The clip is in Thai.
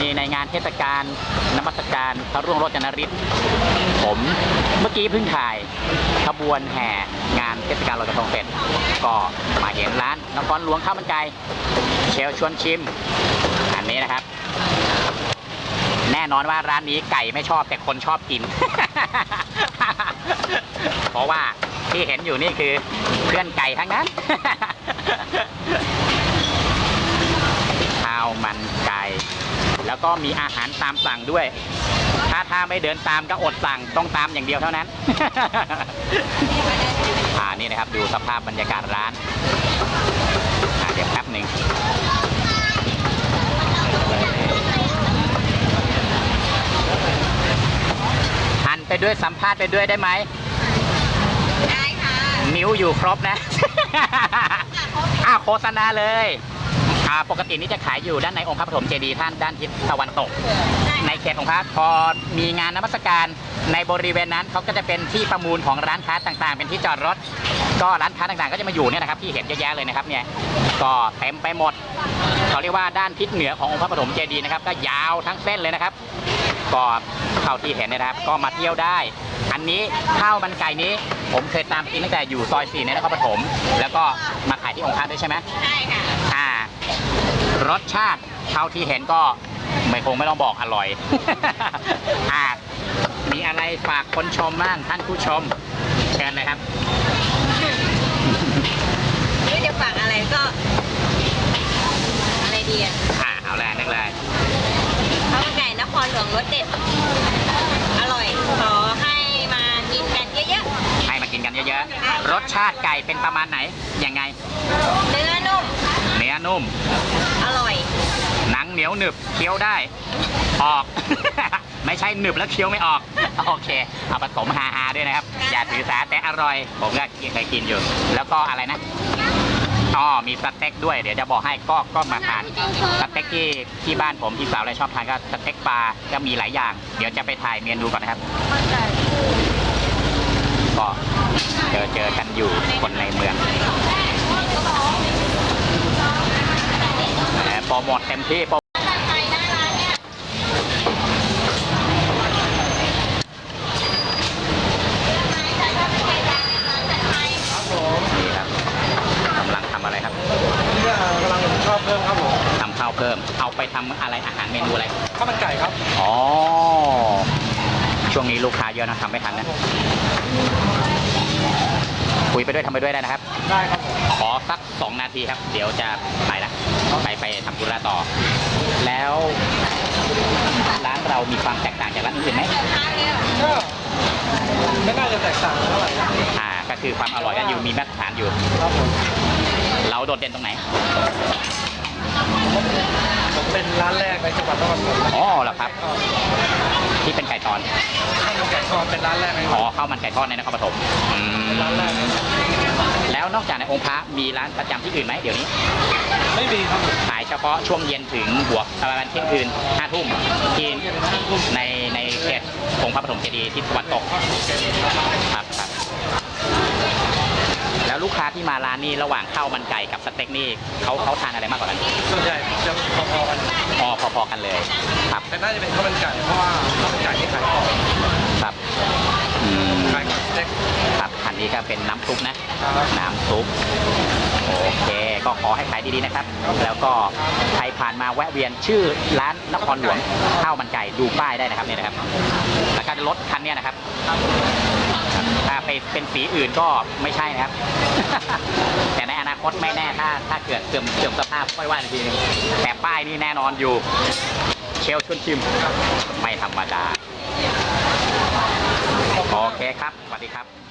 นี่ในงานเทศกาลนมัสการพระร่วงโรจนฤทธิ์ผมเมื่อกี้เพิ่งถ่ายขบวนแห่งานเทศกาลลอยกระทงเสร็จก็มาเห็นร้านนครหลวงข้าวมันไก่เชลชวนชิม อันนี้นะครับ แน่นอนว่าร้านนี้ไก่ไม่ชอบแต่คนชอบกิน เพราะว่าที่เห็นอยู่นี่คือเพื่อนไก่ทั้งนั้น ข้าวมันไก่ แล้ว ก็มีอาหารตามสั่งด้วย ถ้าถ้าไม่เดินตามก็อดสั่งต้องตามอย่างเดียวเท่านั้น อ่านี่นะครับดูสภาพบรรยากาศร้านอ่าเดี๋ยวแป๊บหนึ่งหันไปด้วยสัมภาษณ์ไปด้วยได้ไหมได้ค่ะ นิ้วอยู่ครบนะอ้าวโฆษณาเลย อ่าปกตินี่จะขายอยู่ด้านในองค์พระปฐมเจดีย์ท่านด้านทิศตะวันตก ในเขตของพระพอมีงานนมัสการในบริเวณนั้นเขาก็จะเป็นที่ประมูลของร้านค้าต่างๆ เป็นที่จอดรถ ก็ร้านค้าต่างๆ ก็จะมาอยู่เนี่ยนะครับที่เห็นเยอะแยะเลยนะครับเนี่ยก็เต็มไปหมดเขาเรียกว่าด้านทิศเหนือขององค์พระปฐมเจดีย์นะครับก็ยาวทั้งเส้นเลยนะครับก็เท่าที่เห็นเนยนะครับ ก็มาเที่ยวได้ อันนี้ข้าวมันไก่นี้ผมเคยตามกินตั้งแต่อยู่ซอยสี่ในนครปฐมแล้วก็มาขายที่องค์พระด้วยใช่ไหมใช่ค่ะอ่า รสชาติเท่าที่เห็นก็ไม่คงไม่ต้องบอกอร่อยอ่ามีอะไรฝากคนชมบ้างท่านผู้ชมเชิญเลยครับนี่จะฝากอะไรก็ อะไรดีอะอ่าเอาแรกนึกเลยข้าวมันไก่นครหลวงรสเด็ด อร่อย ขอให้มากินกันเยอะให้มากินกันเยอะๆ รสชาติไก่เป็นประมาณไหนยังไง ๆ เนื้อนุ่มเนื้อนุ่ม อร่อย หนังเหนียวหนึบเคี้ยวได้ ออก ไม่ใช่หนึบแล้วเคี้ยวไม่ออก โอเค เอาผสมฮาฮาๆด้วยนะครับ อย่าถือสาแต่อร่อย ผมก็เคยกินอยู่ แล้วก็อะไรนะอ๋อมีสเต็กด้วย เดี๋ยวจะบอกให้ก็ก็มาทานสเต็กที่ที่บ้านผมที่สาวเลยชอบทานก็สเต็กปลาก็มีหลายอย่าง เดี๋ยวจะไปถ่ายเมนูก่อนนะครับก็เจอเจอกันอยู่คนในเมืองแหมโปรโมทเต็มที่โปรนี่ครับกำลังทำอะไรครับเนี่ยกำลังชอบเพิ่มครับผมทำข้าวเพิ่ม เอาไปทำอะไรอาหารเมนูอะไร ข้าวมันไก่ครับ อ๋อ ช่วงนี้ลูกค้าเยอะนะทำไม่ทันนะ คุยไปด้วยทำไปด้วยได้นะครับ ได้ครับผมขอสักสองนาทีครับ เดี๋ยวจะไปละไปไปทำธุระต่อ แล้วร้านเรามีความแตกต่างจากร้านอื่นๆไหมก็ไม่น่าจะแตกต่างเท่าไหร่ครับอ่าก็คือความอร่อยก็อยู่มีมาตรฐานอยู่ ผมเราโดดเด่นตรงไหน ผมเป็นร้านแรกในจังหวัดนครปฐมอ๋อเหรอครับที่เป็นไก่ตอน ข้าวมันไก่ทอดเป็นร้านแรกในอ๋อข้าวมันไก่ทอดในนครปฐมอืมร้านแรกใน แล้วนอกจากในองค์พระมีร้านประจำที่อื่นไหมเดี๋ยวนี้ ไม่มีครับผมขายเฉพาะช่วงเย็นถึงหัวประมาณเที่ยงคืนห้าทุ่มที่ในในเขตองค์พระปฐมเจดีย์ที่ตะวันตกครับครับแล้วลูกค้าที่มาร้านนี้ระหว่างข้าวมันไก่กับสเต็กนี่เขาเขาทานอะไรมากกว่ากันส่วนใหญ่จะพอๆกันอ๋อพอๆกันเลย ครับแต่น่าจะเป็นข้าวมันไก่เพราะว่าข้าวมันไก่ที่ขายก่อนครับ อืมขายก่อนสเต็กครับอันนี้ก็เป็นน้ำซุปนะครับน้ำซุป โอเค ก็ขอให้ขายดีๆนะครับ แล้วก็ใครผ่านมาแวะเวียนชื่อร้านนครหลวงข้าวมันไก่ดูป้ายได้นะครับเนี่ยนะครับ แล้วก็รถคันเนี้ยนะครับ ถ้าไปเป็นสีอื่นก็ไม่ใช่นะครับ แต่ในอนาคตไม่แน่ถ้าถ้าเกิดเสื่อมเสื่อมสภาพค่อยว่าอีกทีนึงแต่ป้ายนี่แน่นอนอยู่ เชลชวนชิม ไม่ธรรมดา โอเคครับ สวัส ดีครับ